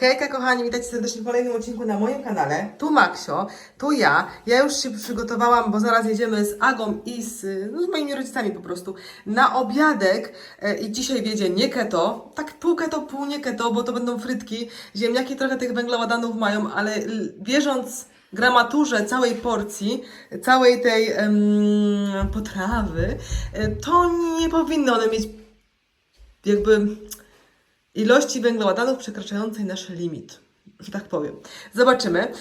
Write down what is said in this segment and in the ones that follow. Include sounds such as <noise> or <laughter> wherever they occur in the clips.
Hejka kochani, witajcie serdecznie w kolejnym odcinku na moim kanale. Tu Maksio, tu ja. Ja już się przygotowałam, bo zaraz jedziemy z Agą i z, no, z moimi rodzicami po prostu na obiadek e, i dzisiaj wiedzie nie keto, tak pół keto, pół nie keto, bo to będą frytki. Ziemniaki trochę tych węglowodanów mają, ale wierząc gramaturze całej porcji, całej tej em, potrawy, e, to nie powinny one mieć jakby ilości węglowodanów przekraczającej nasz limit, że tak powiem. Zobaczymy.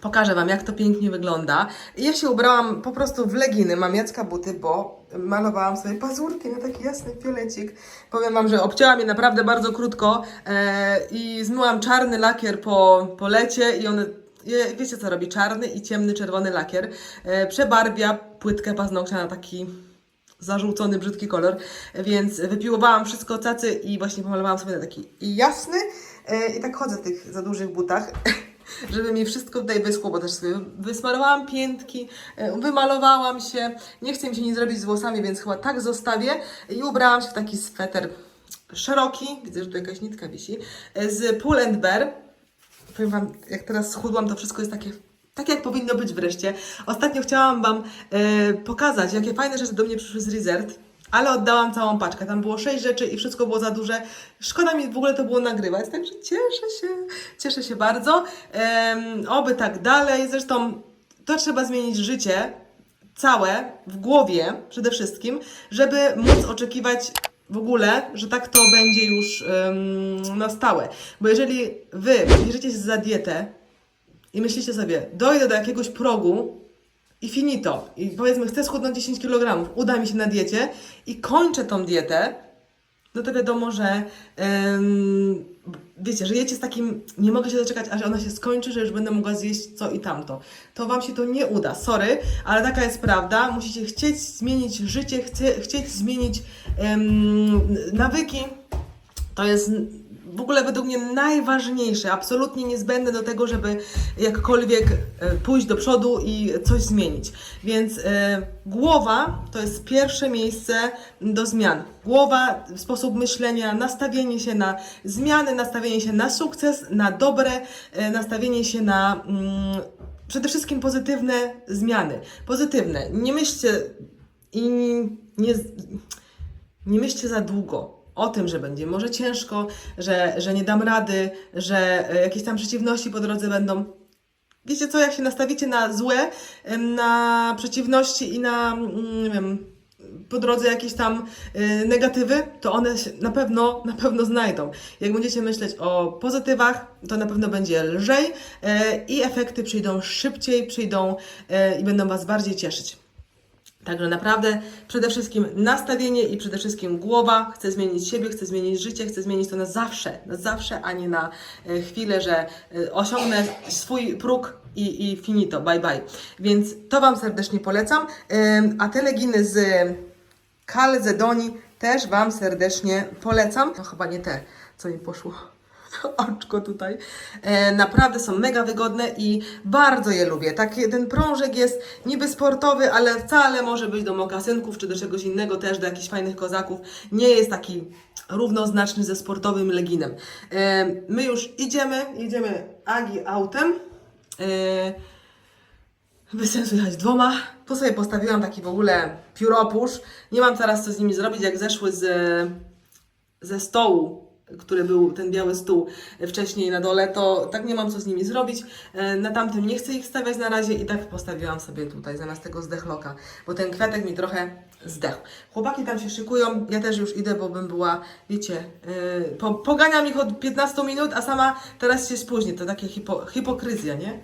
Pokażę Wam, jak to pięknie wygląda. Ja się ubrałam po prostu w leginy, mam Jacka buty, bo malowałam sobie pazurki na taki jasny fiolecik. Powiem Wam, że obcięłam je naprawdę bardzo krótko e, i zmyłam czarny lakier po, po lecie i one Wiecie co robi czarny i ciemny czerwony lakier? E, przebarwia płytkę paznokcia na taki zażółcony, brzydki kolor, więc wypiłowałam wszystko cacy i właśnie pomalowałam sobie na taki jasny e, i tak chodzę w tych za dużych butach, <laughs> żeby mi wszystko tutaj wyschło, bo też sobie wysmarowałam piętki, e, wymalowałam się, nie chcę mi się nic zrobić z włosami, więc chyba tak zostawię. I ubrałam się w taki sweter szeroki, widzę, że tu jakaś nitka wisi, e, z Pull and Bear, powiem Wam, jak teraz schudłam, to wszystko jest takie, tak jak powinno być wreszcie. Ostatnio chciałam Wam e, pokazać, jakie fajne rzeczy do mnie przyszły z Resort, ale oddałam całą paczkę. Tam było sześć rzeczy i wszystko było za duże. Szkoda mi w ogóle to było nagrywać, także cieszę się, cieszę się bardzo. Em, oby tak dalej. Zresztą to trzeba zmienić życie całe w głowie przede wszystkim, żeby móc oczekiwać w ogóle, że tak to będzie już ym, na stałe. Bo jeżeli wy bierzecie się za dietę i myślicie sobie, dojdę do jakiegoś progu i finito, i powiedzmy chcę schudnąć 10 kg, uda mi się na diecie i kończę tą dietę, no to wiadomo, że em, wiecie, żyjecie z takim, nie mogę się doczekać, aż ona się skończy, że już będę mogła zjeść co i tamto. To Wam się to nie uda, sorry, ale taka jest prawda. Musicie chcieć zmienić życie, chcie, chcieć zmienić nawyki. To jest w ogóle według mnie najważniejsze, absolutnie niezbędne do tego, żeby jakkolwiek e, pójść do przodu i coś zmienić. Więc e, głowa to jest pierwsze miejsce do zmian. Głowa, sposób myślenia, nastawienie się na zmiany, nastawienie się na sukces, na dobre, e, nastawienie się na mm, przede wszystkim pozytywne zmiany. Pozytywne. Nie myślcie i nie nie myślcie za długo o tym, że będzie może ciężko, że, że nie dam rady, że e, jakieś tam przeciwności po drodze będą. Wiecie co, jak się nastawicie na złe, na przeciwności i na, mm, nie wiem, po drodze jakieś tam y, negatywy, to one się na pewno, na pewno znajdą. Jak będziecie myśleć o pozytywach, to na pewno będzie lżej e, i efekty przyjdą szybciej, przyjdą e, i będą Was bardziej cieszyć. Także naprawdę przede wszystkim nastawienie i przede wszystkim głowa. Chcę zmienić siebie, chcę zmienić życie, chcę zmienić to na zawsze, na zawsze, a nie na e, chwilę, że e, osiągnę swój próg i, i finito, bye bye. Więc to Wam serdecznie polecam. A te leginy z Calzedoni też Wam serdecznie polecam. No chyba nie te, co mi poszło. <laughs> Oczko tutaj. E, naprawdę są mega wygodne i bardzo je lubię. Taki, ten prążek jest niby sportowy, ale wcale może być do mokasynków czy do czegoś innego, też do jakichś fajnych kozaków. Nie jest taki równoznaczny ze sportowym leginem. E, my już idziemy, jedziemy Agi autem. Bez sensu jechać dwoma. Tu sobie postawiłam taki w ogóle pióropusz. Nie mam teraz co z nimi zrobić, jak zeszły z, ze stołu, który był ten biały stół wcześniej na dole, to tak nie mam co z nimi zrobić. E, Na tamtym nie chcę ich stawiać na razie i tak postawiłam sobie tutaj zamiast tego zdechloka, bo ten kwiatek mi trochę zdechł. Chłopaki tam się szykują, ja też już idę, bo bym była, wiecie, yy, po, poganiam ich od 15 minut, a sama teraz się spóźnię. To takie hipo, hipokryzja, nie?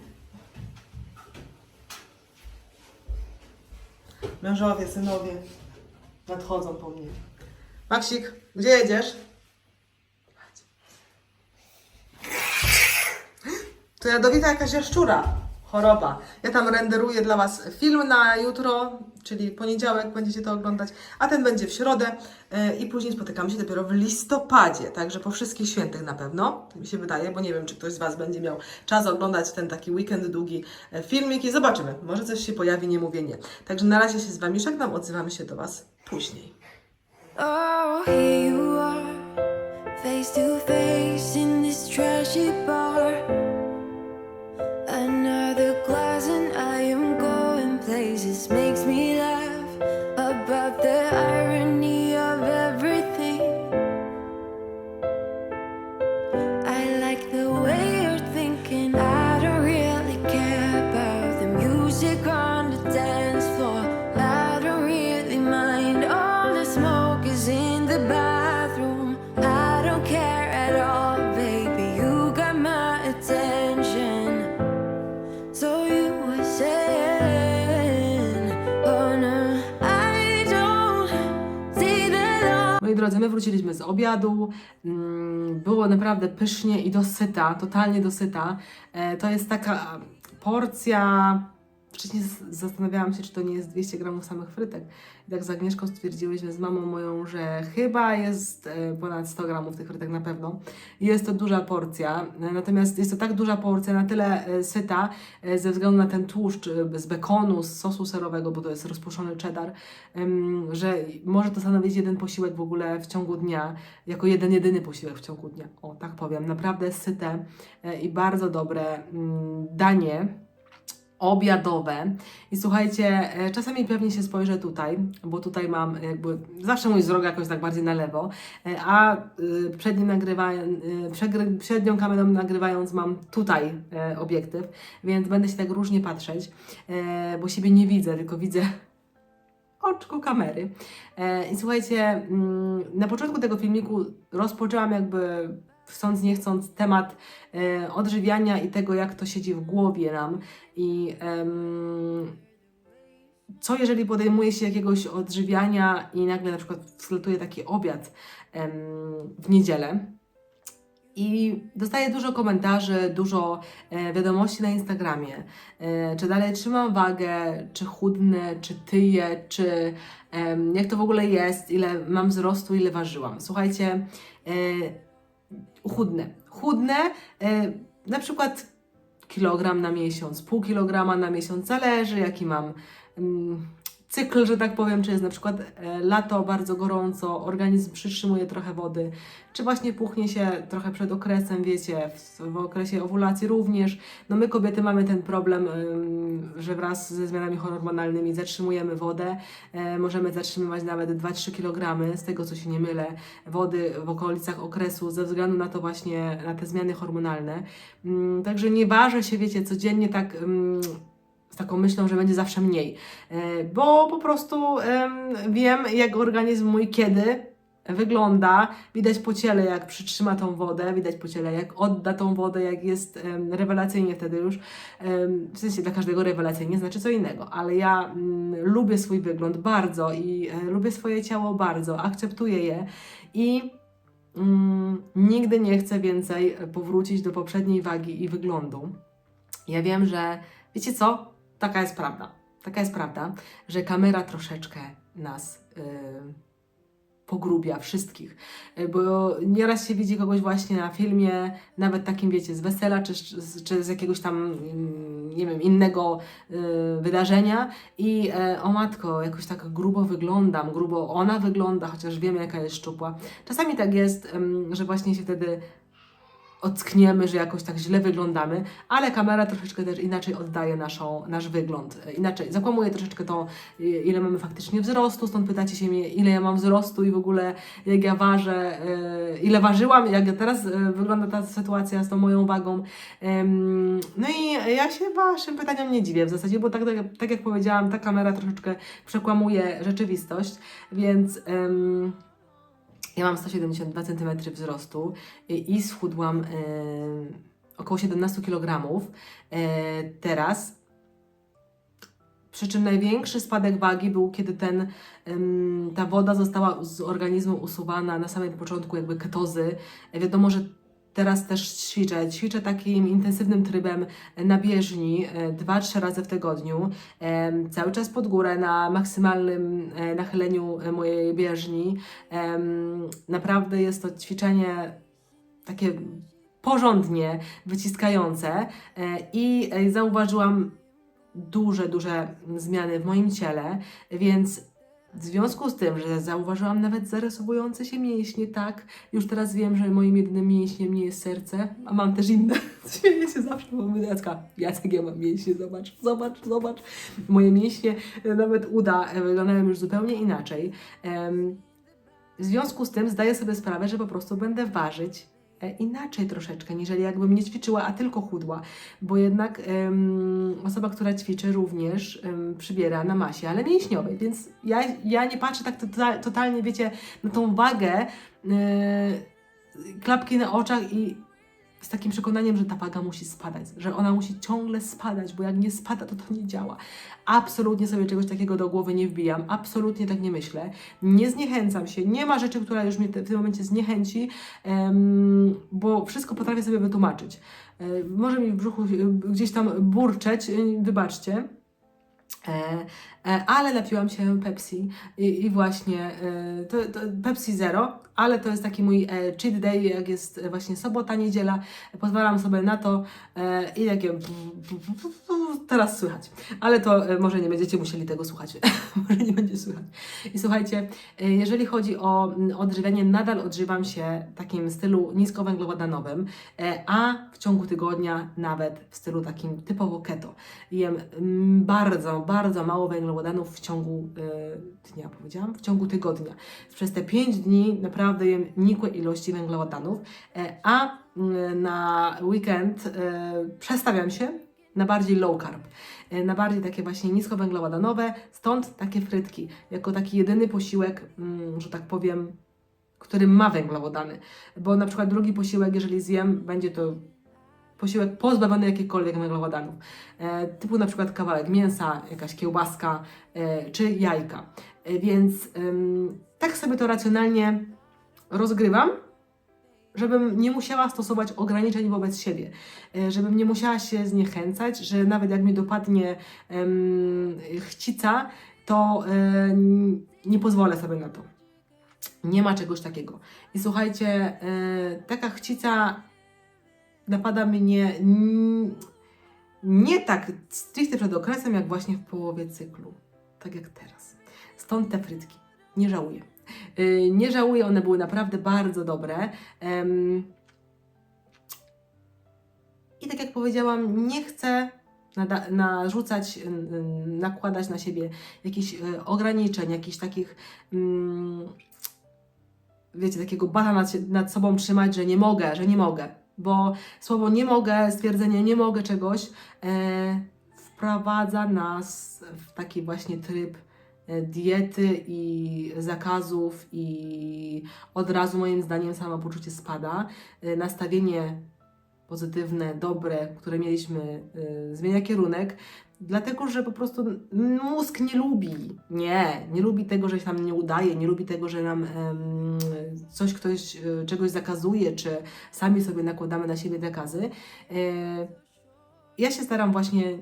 Mężowie, synowie nadchodzą po mnie. Maksik, gdzie jedziesz? To jadowita jakaś jaszczura. Choroba. Ja tam renderuję dla Was film na jutro, czyli poniedziałek będziecie to oglądać, a ten będzie w środę e, i później spotykamy się dopiero w listopadzie, także po wszystkich świętych na pewno, to mi się wydaje, bo nie wiem, czy ktoś z Was będzie miał czas oglądać ten taki weekend długi e, filmik i zobaczymy, może coś się pojawi, nie mówię nie. Także na razie się z Wami żegnam, odzywamy się do Was później. Oh, here you are, face to face in this trashy bar. Obiadu. Mm, Było naprawdę pysznie i dosyta, totalnie dosyta. E, To jest taka porcja. Wcześniej zastanawiałam się, czy to nie jest 200 gramów samych frytek. I tak z Agnieszką stwierdziłyśmy z mamą moją, że chyba jest e, ponad 100 gramów tych frytek na pewno. Jest to duża porcja, e, natomiast jest to tak duża porcja, na tyle e, syta, ze względu na ten tłuszcz z bekonu, z sosu serowego, bo to jest rozpuszczony cheddar, że może to stanowić jeden posiłek w ogóle w ciągu dnia, jako jeden, jedyny posiłek w ciągu dnia. O, tak powiem. Naprawdę syte i bardzo dobre mm, danie obiadowe. I słuchajcie, e, czasami pewnie się spojrzę tutaj, bo tutaj mam jakby, zawsze mój wzrok jakoś tak bardziej na lewo, e, a przed nim kamerą nagrywając mam tutaj e, obiektyw, więc będę się tak różnie patrzeć, e, bo siebie nie widzę, tylko widzę oczku kamery. E, I słuchajcie, mm, na początku tego filmiku rozpoczęłam jakby chcąc, nie chcąc temat e, odżywiania i tego, jak to siedzi w głowie nam i co jeżeli podejmuje się jakiegoś odżywiania i nagle na przykład wslatuje taki obiad w niedzielę. I dostaję dużo komentarzy, dużo e, wiadomości na Instagramie. E, czy dalej trzymam wagę, czy chudnę, czy tyję, czy jak to w ogóle jest, ile mam wzrostu, ile ważyłam. Słuchajcie, e, chudnę. Chudnę e, na przykład kilogram na miesiąc, pół kilograma na miesiąc, zależy jaki mam mm, cykl, że tak powiem, czy jest na przykład e, lato bardzo gorąco, organizm przytrzymuje trochę wody, czy właśnie puchnie się trochę przed okresem, wiecie, w, w okresie owulacji również. No my kobiety mamy ten problem, że wraz ze zmianami hormonalnymi zatrzymujemy wodę, e, możemy zatrzymywać nawet 2-3 kg, z tego co się nie mylę, wody w okolicach okresu ze względu na to właśnie, na te zmiany hormonalne. Mm, Także nie ważę się, wiecie, codziennie tak mm, z taką myślą, że będzie zawsze mniej, E, bo po prostu em, wiem, jak organizm mój kiedy wygląda, widać po ciele, jak przytrzyma tą wodę, widać po ciele, jak odda tą wodę, jak jest rewelacyjnie wtedy już, w sensie dla każdego rewelacyjnie znaczy co innego, ale ja mm, lubię swój wygląd bardzo i e, lubię swoje ciało bardzo, akceptuję je i mm, nigdy nie chcę więcej powrócić do poprzedniej wagi i wyglądu. Ja wiem, że wiecie co? Taka jest prawda. Taka jest prawda, że kamera troszeczkę nas yy, pogrubia wszystkich. Yy, Bo nieraz się widzi kogoś właśnie na filmie, nawet takim wiecie, z wesela czy, czy z jakiegoś tam, mm, nie wiem, innego yy, wydarzenia i e, o matko, jakoś tak grubo wyglądam, grubo ona wygląda, chociaż wiemy jaka jest szczupła. Czasami tak jest, że właśnie się wtedy ockniemy, że jakoś tak źle wyglądamy, ale kamera troszeczkę też inaczej oddaje naszą, nasz wygląd. Inaczej, zakłamuje troszeczkę to, ile mamy faktycznie wzrostu, stąd pytacie się mnie, ile ja mam wzrostu i w ogóle jak ja ważę, e, ile ważyłam, jak teraz e, wygląda ta sytuacja z tą moją wagą. No i ja się Waszym pytaniom nie dziwię w zasadzie, bo tak, tak, tak jak powiedziałam, ta kamera troszeczkę przekłamuje rzeczywistość, więc... ja mam 172 cm wzrostu i, schudłam e, około 17 kg e, teraz. Przy czym największy spadek wagi był, kiedy ten, ta woda została z organizmu usuwana na samym początku, jakby ketozy. E, wiadomo, że teraz też ćwiczę. Ćwiczę takim intensywnym trybem na bieżni, e, dwa, trzy razy w tygodniu. Em, cały czas pod górę na maksymalnym e, nachyleniu e, mojej bieżni. Naprawdę jest to ćwiczenie takie porządnie wyciskające e, i e, zauważyłam duże, duże zmiany w moim ciele, więc W związku z tym, że zauważyłam nawet zarysowujące się mięśnie, tak, już teraz wiem, że moim jedynym mięśniem nie jest serce, a mam też inne. <laughs> Śmieję się zawsze, bo mówię, Jacka, Jacek, ja mam mięśnie, zobacz, zobacz, zobacz. Moje mięśnie, e, nawet uda, e, wyglądają już zupełnie inaczej. W związku z tym zdaję sobie sprawę, że po prostu będę ważyć inaczej troszeczkę, niżeli jakbym nie ćwiczyła, a tylko chudła, bo jednak em, osoba, która ćwiczy również em, przybiera na masie, ale mięśniowej, więc ja, ja nie patrzę tak tota- totalnie, wiecie, na tą wagę, e, klapki na oczach i z takim przekonaniem, że ta waga musi spadać, że ona musi ciągle spadać, bo jak nie spada, to to nie działa. Absolutnie sobie czegoś takiego do głowy nie wbijam, absolutnie tak nie myślę. Nie zniechęcam się, nie ma rzeczy, która już mnie w tym momencie zniechęci, bo wszystko potrafię sobie wytłumaczyć. E, może mi w brzuchu e, gdzieś tam burczeć, e, wybaczcie. E, ale napiłam się Pepsi i, i właśnie e, to, to Pepsi Zero, ale to jest taki mój e, cheat day, jak jest właśnie sobota, niedziela, pozwalam sobie na to i takie teraz słychać, ale to może nie będziecie musieli tego słuchać, <laughs> może nie będzie słychać. I słuchajcie, jeżeli chodzi o odżywianie, nadal odżywam się w takim stylu niskowęglowodanowym, a w ciągu tygodnia nawet w stylu takim typowo keto. Jem bardzo, bardzo mało węglowodanów w ciągu e, dnia, powiedziałam? W ciągu tygodnia. Przez te 5 dni naprawdę jem nikłe ilości węglowodanów, e, a mm, na weekend e, przestawiam się na bardziej low carb, na bardziej takie właśnie niskowęglowodanowe, stąd takie frytki, jako taki jedyny posiłek, mm, że tak powiem, który ma węglowodany, bo na przykład drugi posiłek, jeżeli zjem, będzie to posiłek pozbawiony jakichkolwiek węglowodanów, e, typu na przykład kawałek mięsa, jakaś kiełbaska e, czy jajka. E, więc tak sobie to racjonalnie rozgrywam, żebym nie musiała stosować ograniczeń wobec siebie, żebym nie musiała się zniechęcać, że nawet jak mi dopadnie chcica, to nie pozwolę sobie na to. Nie ma czegoś takiego. I słuchajcie, taka chcica napada mnie nie tak stricte przed okresem, jak właśnie w połowie cyklu. Tak jak teraz. Stąd te frytki. Nie żałuję. Yy, nie żałuję, one były naprawdę bardzo dobre. I tak jak powiedziałam, nie chcę narzucać, y, y, nakładać na siebie jakichś y, ograniczeń, jakichś takich, mm, wiecie, takiego bata nad sobą trzymać, że nie mogę, że nie mogę. Bo słowo nie mogę, stwierdzenie nie mogę czegoś e, wprowadza nas w taki właśnie tryb e, diety i zakazów i od razu moim zdaniem samopoczucie spada. E, nastawienie pozytywne, dobre, które mieliśmy, e, zmienia kierunek, dlatego że po prostu mózg nie lubi, nie, nie lubi tego, że się nam nie udaje, nie lubi tego, że nam coś ktoś e, czegoś zakazuje, czy sami sobie nakładamy na siebie zakazy. E, ja się staram właśnie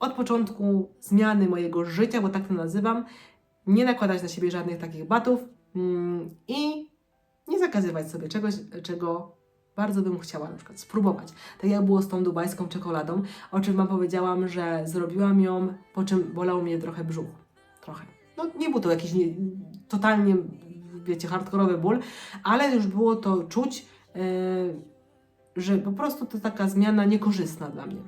od początku zmiany mojego życia, bo tak to nazywam, nie nakładać na siebie żadnych takich batów mm, i nie zakazywać sobie czegoś, czego bardzo bym chciała na przykład spróbować. Tak jak było z tą dubajską czekoladą, o czym Wam powiedziałam, że zrobiłam ją, po czym bolał mnie trochę brzuch. Trochę. No nie był to jakiś nie, totalnie, wiecie, hardkorowy ból, ale już było to czuć, yy, że po prostu to taka zmiana niekorzystna dla mnie.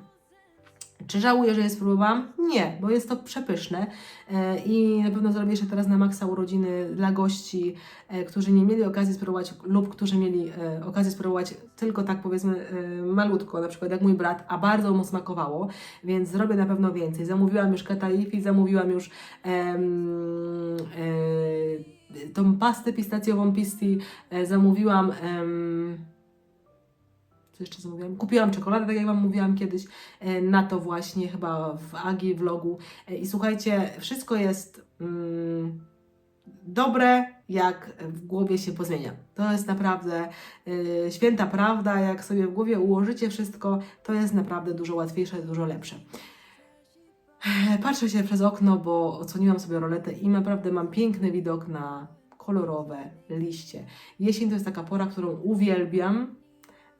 Czy żałuję, że je spróbowałam? Nie, bo jest to przepyszne e, i na pewno zrobię jeszcze teraz na maksa urodziny dla gości, e, którzy nie mieli okazji spróbować lub którzy mieli e, okazję spróbować tylko tak powiedzmy malutko, na przykład jak mój brat, a bardzo mu smakowało, więc zrobię na pewno więcej. Zamówiłam już kataifi, zamówiłam już em, e, tą pastę pistacjową pisti, zamówiłam em, co jeszcze zamówiłam? Kupiłam czekoladę, tak jak Wam mówiłam kiedyś, e, na to właśnie chyba w Agi vlogu. E, I słuchajcie, wszystko jest mm, dobre, jak w głowie się pozmienia. To jest naprawdę e, święta prawda. Jak sobie w głowie ułożycie wszystko, to jest naprawdę dużo łatwiejsze, dużo lepsze. Patrzę się przez okno, bo odsłoniłam sobie roletę i naprawdę mam piękny widok na kolorowe liście. Jesień to jest taka pora, którą uwielbiam.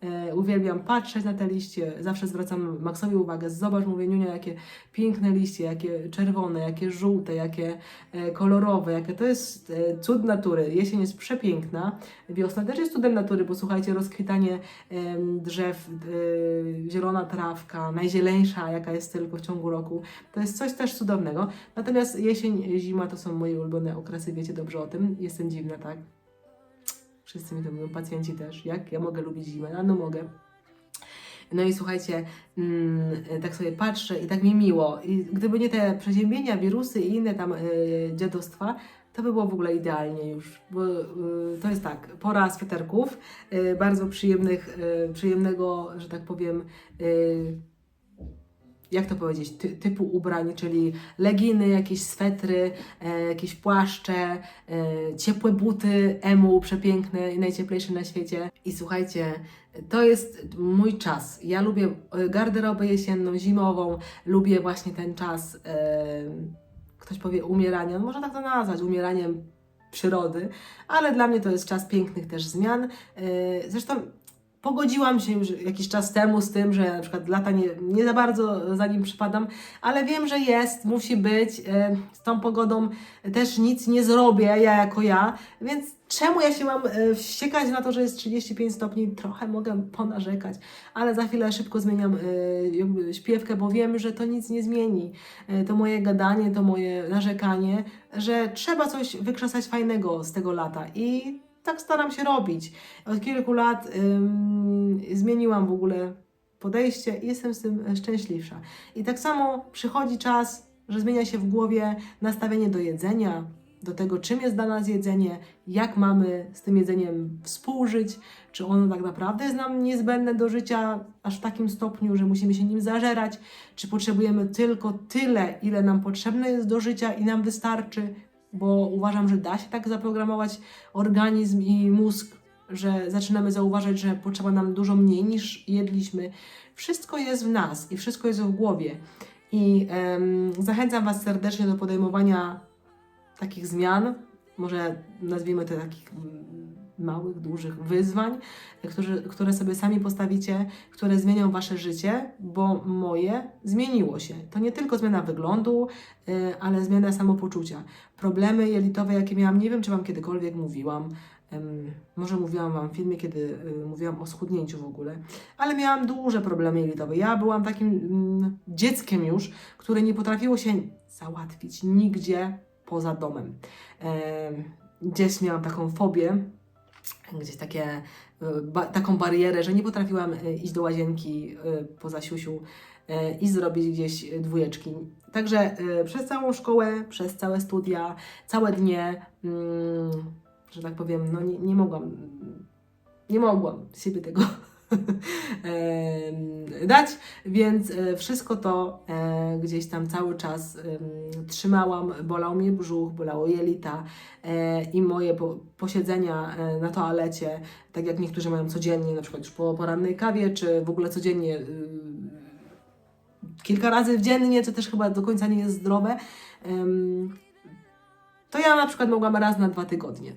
E, uwielbiam patrzeć na te liście, zawsze zwracam Maxowi uwagę, zobacz, mówię, Niunia, jakie piękne liście, jakie czerwone, jakie żółte, jakie e, kolorowe, jakie to jest e, cud natury. Jesień jest przepiękna, wiosna też jest cudem natury, bo słuchajcie, rozkwitanie drzew, zielona trawka, najzieleńsza, jaka jest tylko w ciągu roku, to jest coś też cudownego. Natomiast jesień, zima to są moje ulubione okresy, wiecie dobrze o tym, jestem dziwna, tak? Wszyscy mi to mówią, pacjenci też. Jak ja mogę lubić zimę? A no mogę. No i słuchajcie, mm, tak sobie patrzę i tak mi miło. I gdyby nie te przeziębienia, wirusy i inne tam y, dziadostwa, to by było w ogóle idealnie już. Bo y, to jest tak, pora sweterków, y, bardzo przyjemnych, y, przyjemnego, że tak powiem, y, jak to powiedzieć, ty, typu ubrań, czyli leginy, jakieś swetry, e, jakieś płaszcze, e, ciepłe buty, emu, przepiękne i najcieplejsze na świecie. I słuchajcie, to jest mój czas. Ja lubię e, garderobę jesienną, zimową, lubię właśnie ten czas, e, ktoś powie umierania, no można tak to nazwać, umieraniem przyrody, ale dla mnie to jest czas pięknych też zmian. E, Zresztą pogodziłam się już jakiś czas temu z tym, że na przykład lata nie, nie za bardzo za nim przypadam, ale wiem, że jest, musi być. e, Z tą pogodą też nic nie zrobię, ja jako ja, więc czemu ja się mam e, wściekać na to, że jest 35 stopni? Trochę mogę ponarzekać, ale za chwilę szybko zmieniam jakby śpiewkę, bo wiem, że to nic nie zmieni. To moje gadanie, to moje narzekanie, że trzeba coś wykrzesać fajnego z tego lata i tak staram się robić. Od kilku lat zmieniłam w ogóle podejście i jestem z tym szczęśliwsza. I tak samo przychodzi czas, że zmienia się w głowie nastawienie do jedzenia, do tego, czym jest dla nas jedzenie, jak mamy z tym jedzeniem współżyć, czy ono tak naprawdę jest nam niezbędne do życia aż w takim stopniu, że musimy się nim zażerać, czy potrzebujemy tylko tyle, ile nam potrzebne jest do życia i nam wystarczy, bo uważam, że da się tak zaprogramować organizm i mózg, że zaczynamy zauważać, że potrzeba nam dużo mniej niż jedliśmy. Wszystko jest w nas i wszystko jest w głowie. I em, zachęcam Was serdecznie do podejmowania takich zmian, może nazwijmy to takich małych, dużych wyzwań, które, które sobie sami postawicie, które zmienią Wasze życie, bo moje zmieniło się. To nie tylko zmiana wyglądu, y, ale zmiana samopoczucia. Problemy jelitowe, jakie miałam, nie wiem, czy Wam kiedykolwiek mówiłam, może mówiłam Wam w filmie, kiedy y, mówiłam o schudnięciu w ogóle, ale miałam duże problemy jelitowe. Ja byłam takim mm, dzieckiem już, które nie potrafiło się załatwić nigdzie poza domem. Em, gdzieś miałam taką fobię, gdzieś takie, y, ba, taką barierę, że nie potrafiłam y, iść do łazienki y, poza siusiu i zrobić gdzieś dwójeczki. Także przez całą szkołę, przez całe studia, całe dnie, mm, że tak powiem, no nie, nie mogłam, nie mogłam siebie tego <laughs> dać, więc e, wszystko to e, gdzieś tam cały czas trzymałam, bolał mnie brzuch, bolało jelita e, i moje po, posiedzenia na toalecie, tak jak niektórzy mają codziennie, na przykład już po porannej kawie, czy w ogóle codziennie y, kilka razy dziennie, co też chyba do końca nie jest zdrowe, to ja na przykład mogłam raz na dwa tygodnie.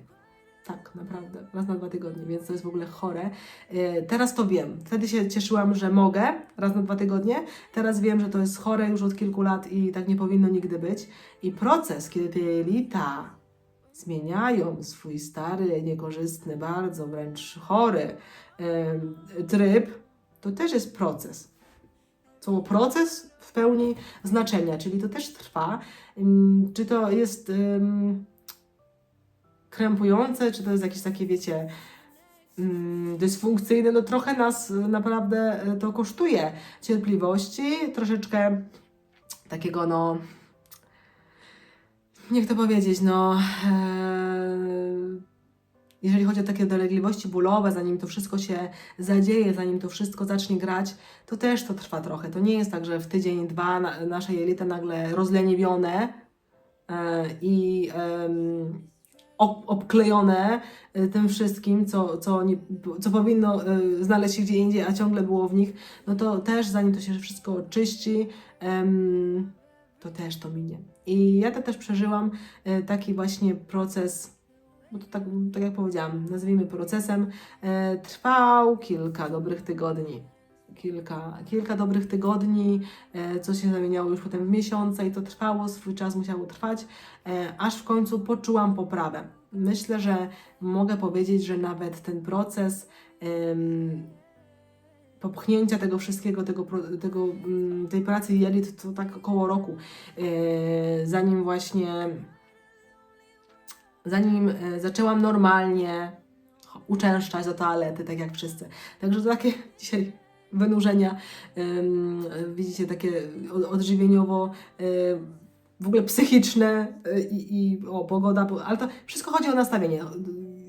Tak, naprawdę, raz na dwa tygodnie, więc to jest w ogóle chore. E, Teraz to wiem. Wtedy się cieszyłam, że mogę raz na dwa tygodnie. Teraz wiem, że to jest chore już od kilku lat i tak nie powinno nigdy być. I proces, kiedy te jelita zmieniają swój stary, niekorzystny, bardzo wręcz chory tryb, to też jest proces. Słowo proces w pełni znaczenia, czyli to też trwa. Czy to jest krępujące, czy to jest jakieś takie, wiecie, ym, dysfunkcyjne, no trochę nas y, naprawdę y, to kosztuje cierpliwości, troszeczkę takiego, no, jak to powiedzieć, no, e, jeżeli chodzi o takie dolegliwości bólowe, zanim to wszystko się zadzieje, zanim to wszystko zacznie grać, to też to trwa trochę. To nie jest tak, że w tydzień, dwa na, nasze jelita nagle rozleniwione e, i ob, obklejone e, tym wszystkim, co, co, nie, co powinno e, znaleźć się gdzie indziej, a ciągle było w nich, no to też zanim to się wszystko oczyści, to też to minie. I ja to też przeżyłam e, taki właśnie proces bo to tak, tak jak powiedziałam, nazwijmy procesem, trwał kilka dobrych tygodni. Kilka, kilka dobrych tygodni, e, co się zamieniało już potem w miesiące i to trwało, swój czas musiało trwać, e, aż w końcu poczułam poprawę. Myślę, że mogę powiedzieć, że nawet ten proces popchnięcia tego wszystkiego, tego, tego, mm, tej pracy jelit, to tak około roku, e, zanim właśnie, zanim zaczęłam normalnie uczęszczać do toalety, tak jak wszyscy. Także to takie <laughs> dzisiaj wynurzenia, widzicie, takie od- odżywieniowo, e, w ogóle psychiczne e, i, i o, pogoda, po- ale to wszystko chodzi o nastawienie.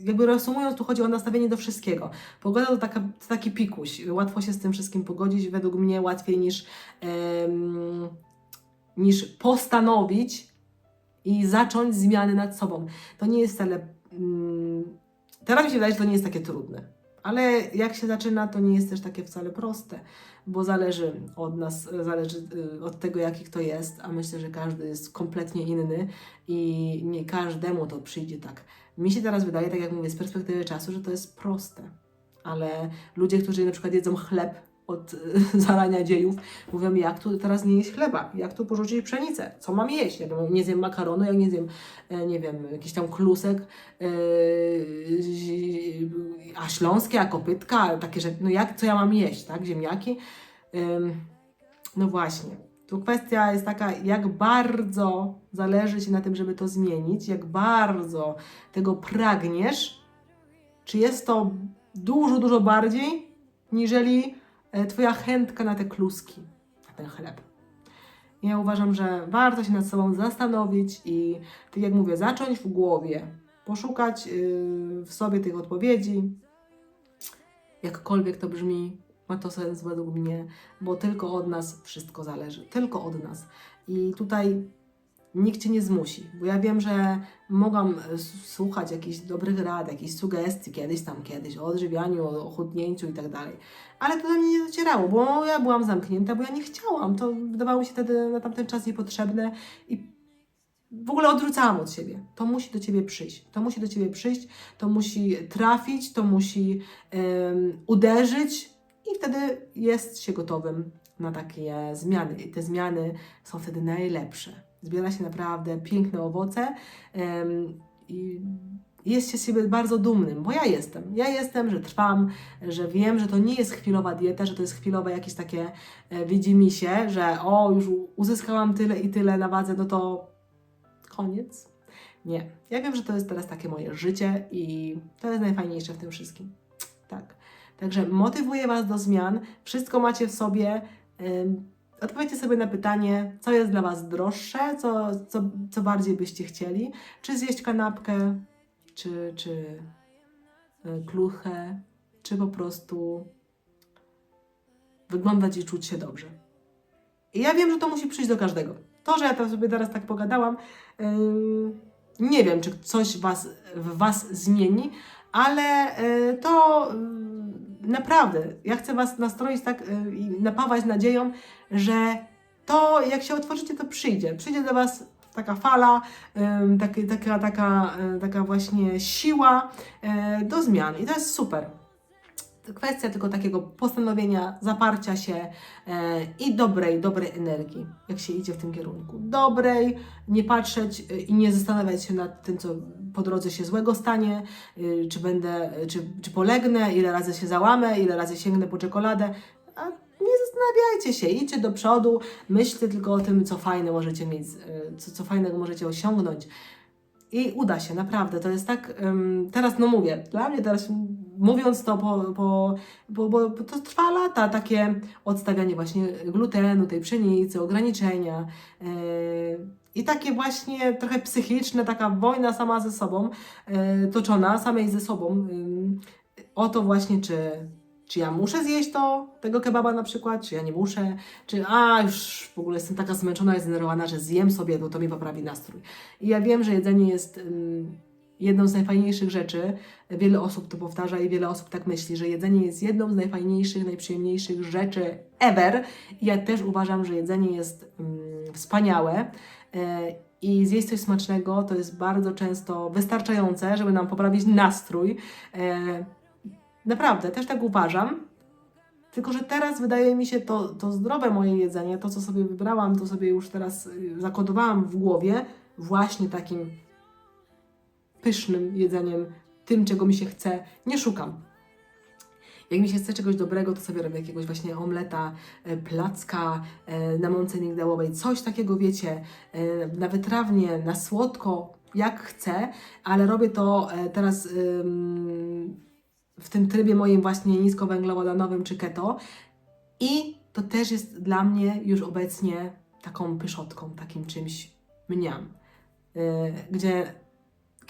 Jakby reasumując, tu chodzi o nastawienie do wszystkiego. Pogoda to, taka, to taki pikuś. Łatwo się z tym wszystkim pogodzić, według mnie łatwiej niż, em, niż postanowić i zacząć zmiany nad sobą. To nie jest wcale. Mm, teraz mi się wydaje, że to nie jest takie trudne. Ale jak się zaczyna, to nie jest też takie wcale proste, bo zależy od nas, zależy y, od tego, jaki kto jest, a myślę, że każdy jest kompletnie inny i nie każdemu to przyjdzie tak. Mi się teraz wydaje, tak jak mówię, z perspektywy czasu, że to jest proste, ale ludzie, którzy na przykład jedzą chleb od <laughs> zarania dziejów, mówią, jak tu teraz nie jeść chleba, jak tu porzucić pszenicę, co mam jeść, jak nie zjem makaronu, jak nie zjem, e, nie wiem, jakiś tam klusek, e, a śląskie, a kopytka, takie rzeczy, no jak, co ja mam jeść, tak, ziemniaki, no właśnie, tu kwestia jest taka, jak bardzo zależy Ci na tym, żeby to zmienić, jak bardzo tego pragniesz, czy jest to dużo, dużo bardziej, niżeli Twoja chętka na te kluski, na ten chleb. Ja uważam, że warto się nad sobą zastanowić i, tak jak mówię, zacząć w głowie, poszukać yy, w sobie tych odpowiedzi. Jakkolwiek to brzmi, ma to sens według mnie, bo tylko od nas wszystko zależy. Tylko od nas. I tutaj nikt cię nie zmusi, bo ja wiem, że mogłam e, słuchać jakichś dobrych rad, jakichś sugestii kiedyś tam, kiedyś o odżywianiu, o chudnięciu i tak dalej. Ale to do mnie nie docierało, bo ja byłam zamknięta, bo ja nie chciałam. To wydawało mi się wtedy na tamten czas niepotrzebne i w ogóle odrzucałam od siebie. To musi do ciebie przyjść. To musi do ciebie przyjść, to musi trafić, to musi em, uderzyć i wtedy jest się gotowym na takie zmiany. I te zmiany są wtedy najlepsze. Zbiera się naprawdę piękne owoce i jest się z siebie bardzo dumnym, bo ja jestem. Ja jestem, że trwam, że wiem, że to nie jest chwilowa dieta, że to jest chwilowe jakieś takie e, widzi mi się, że o, już uzyskałam tyle i tyle na wadze, no to koniec. Nie. Ja wiem, że to jest teraz takie moje życie i to jest najfajniejsze w tym wszystkim. Tak. Także motywuję Was do zmian. Wszystko macie w sobie. Ym, Odpowiedzcie sobie na pytanie, co jest dla Was droższe, co, co, co bardziej byście chcieli. Czy zjeść kanapkę, czy, czy y, kluchę, czy po prostu wyglądać i czuć się dobrze. I ja wiem, że to musi przyjść do każdego. To, że ja to sobie teraz tak pogadałam, ym, nie wiem, czy coś was, w Was zmieni, ale y, to y, naprawdę, ja chcę Was nastroić tak y, i napawać nadzieją, że to, jak się otworzycie, to przyjdzie. Przyjdzie do Was taka fala, taka, taka, y, taka właśnie siła y, do zmian i to jest super. Kwestia tylko takiego postanowienia, zaparcia się e, i dobrej, dobrej energii, jak się idzie w tym kierunku. Dobrej, nie patrzeć e, i nie zastanawiać się nad tym, co po drodze się złego stanie, e, czy będę, czy, czy polegnę, ile razy się załamę, ile razy sięgnę po czekoladę. A nie zastanawiajcie się, idźcie do przodu, myślcie tylko o tym, co fajne możecie mieć, co, co fajnego możecie osiągnąć. I uda się, naprawdę. To jest tak. ym, teraz, no mówię, dla mnie teraz mówiąc to, po, po, bo, bo to trwa lata, takie odstawianie właśnie glutenu, tej pszenicy, ograniczenia. Yy, I takie właśnie trochę psychiczne, taka wojna sama ze sobą, yy, toczona, samej ze sobą. Yy, o to właśnie, czy, czy ja muszę zjeść to, tego kebaba na przykład, czy ja nie muszę, czy a już w ogóle jestem taka zmęczona i zdenerwowana, że zjem sobie, bo to mi poprawi nastrój. I ja wiem, że jedzenie jest jedną z najfajniejszych rzeczy. Wiele osób to powtarza i wiele osób tak myśli, że jedzenie jest jedną z najfajniejszych, najprzyjemniejszych rzeczy ever. Ja też uważam, że jedzenie jest ym, wspaniałe. E, i zjeść coś smacznego to jest bardzo często wystarczające, żeby nam poprawić nastrój. E, naprawdę, też tak uważam. Tylko, że teraz wydaje mi się to, to zdrowe moje jedzenie, to co sobie wybrałam, to sobie już teraz y, zakodowałam w głowie, właśnie takim pysznym jedzeniem, tym czego mi się chce, nie szukam. Jak mi się chce czegoś dobrego, to sobie robię jakiegoś właśnie omleta, e, placka e, na mące migdałowej, coś takiego, wiecie, e, na wytrawnie, na słodko, jak chcę, ale robię to teraz w tym trybie moim właśnie niskowęglowodanowym czy keto. I to też jest dla mnie już obecnie taką pyszotką, takim czymś mniam, gdzie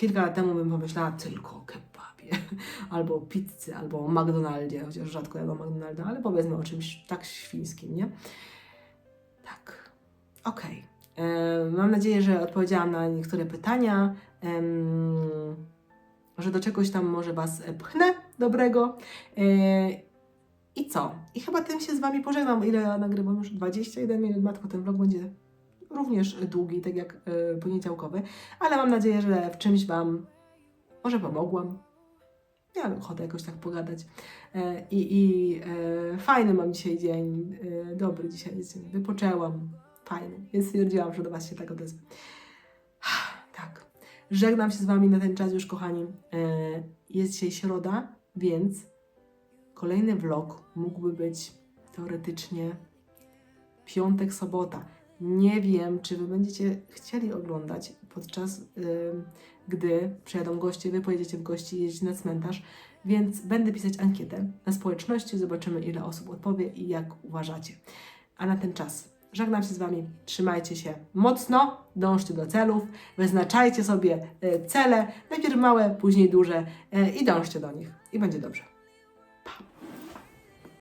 kilka lat temu bym pomyślała tylko o kebabie, <laughs> albo o pizzy, albo o McDonaldzie, chociaż rzadko jadę McDonalda, ale powiedzmy o czymś tak świńskim, nie? Tak. Okej. E, Mam nadzieję, że odpowiedziałam na niektóre pytania, że do czegoś tam może Was e, pchnę dobrego. E, I co? I chyba tym się z Wami pożegnam. Ile ja nagrywam? Już 21 minut. Matko, ten vlog będzie również długi, tak jak e, poniedziałkowy, ale mam nadzieję, że w czymś Wam może pomogłam. Miałam ochotę jakoś tak pogadać. E, I i e, fajny mam dzisiaj dzień, dobry dzisiaj jest dzień, wypoczęłam, fajny, więc stwierdziłam, że do Was się tak odezwę. <sighs> Tak, żegnam się z Wami na ten czas już, kochani. Jest dzisiaj środa, więc kolejny vlog mógłby być teoretycznie piątek, sobota. Nie wiem, czy Wy będziecie chcieli oglądać podczas, ym, gdy przyjadą goście, Wy pojedziecie w gości jeździć na cmentarz, więc będę pisać ankietę na społeczności, zobaczymy ile osób odpowie i jak uważacie. A na ten czas żegnam się z Wami, trzymajcie się mocno, dążcie do celów, wyznaczajcie sobie e, cele, najpierw małe, później duże e, i dążcie do nich i będzie dobrze.